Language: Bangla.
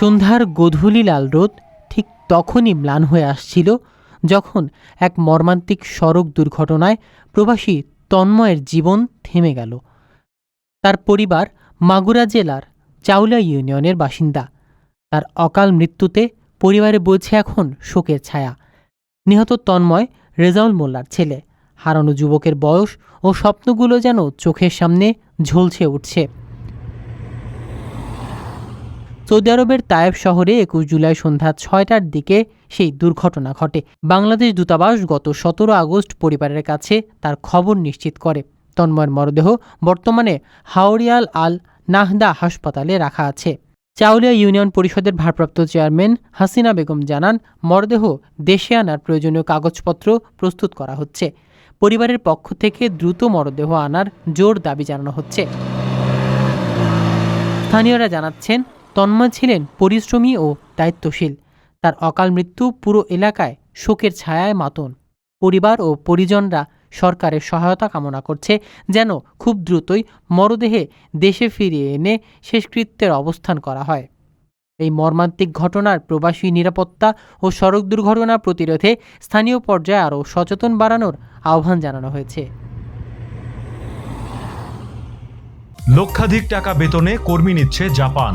সন্ধ্যার গধূলি লাল রোদ ঠিক তখনই ম্লান হয়ে আসছিল যখন এক মর্মান্তিক সড়ক দুর্ঘটনায় প্রবাসী তন্ময়ের জীবন থেমে গেল। তার পরিবার মাগুরা জেলার চাউলা ইউনিয়নের বাসিন্দা। তার অকাল মৃত্যুতে পরিবারে বইছে এখন শোকের ছায়া। নিহত তন্ময় রেজাউল মোল্লার ছেলে। হারানো যুবকের বয়স ও স্বপ্নগুলো যেন চোখের সামনে ঝলছে উঠছে। সৌদি আরবের তায়েব শহরে একুশ জুলাই সন্ধ্যা ছয়টার দিকে সেই দুর্ঘটনা ঘটে। বাংলাদেশ দূতাবাস গত সতেরো আগস্ট পরিবারের কাছে তার খবর নিশ্চিত করে। তন্ময়ের মরদেহ বর্তমানে হাওড়িয়াল আল নাহদা হাসপাতালে রাখা আছে। চাউলিয়া ইউনিয়ন পরিষদের ভারপ্রাপ্ত চেয়ারম্যান হাসিনা বেগম জানান, মরদেহ দেশে আনার প্রয়োজনীয় কাগজপত্র প্রস্তুত করা হচ্ছে। পরিবারের পক্ষ থেকে দ্রুত মরদেহ আনার জোর দাবি জানানো হচ্ছে। স্থানীয়রা জানাচ্ছেন তন্ময় ছিলেন পরিশ্রমী ও দায়িত্বশীল। তার অকাল মৃত্যু পুরো এলাকায় শোকের ছায়ায় মাতন। পরিবার ও পরিজনরা সরকারের সহায়তা কামনা করছে যেন খুব দ্রুতই মরদেহে দেশে ফিরিয়ে এনে শেষকৃত্যের অবস্থান করা হয়। এই মর্মান্তিক ঘটনার প্রবাসী নিরাপত্তা ও সড়ক দুর্ঘটনা প্রতিরোধে স্থানীয় পর্যায়ে আরও সচেতন বাড়ানোর আহ্বান জানানো হয়েছে। লক্ষাধিক টাকা বেতনে কর্মী নিচ্ছে জাপান।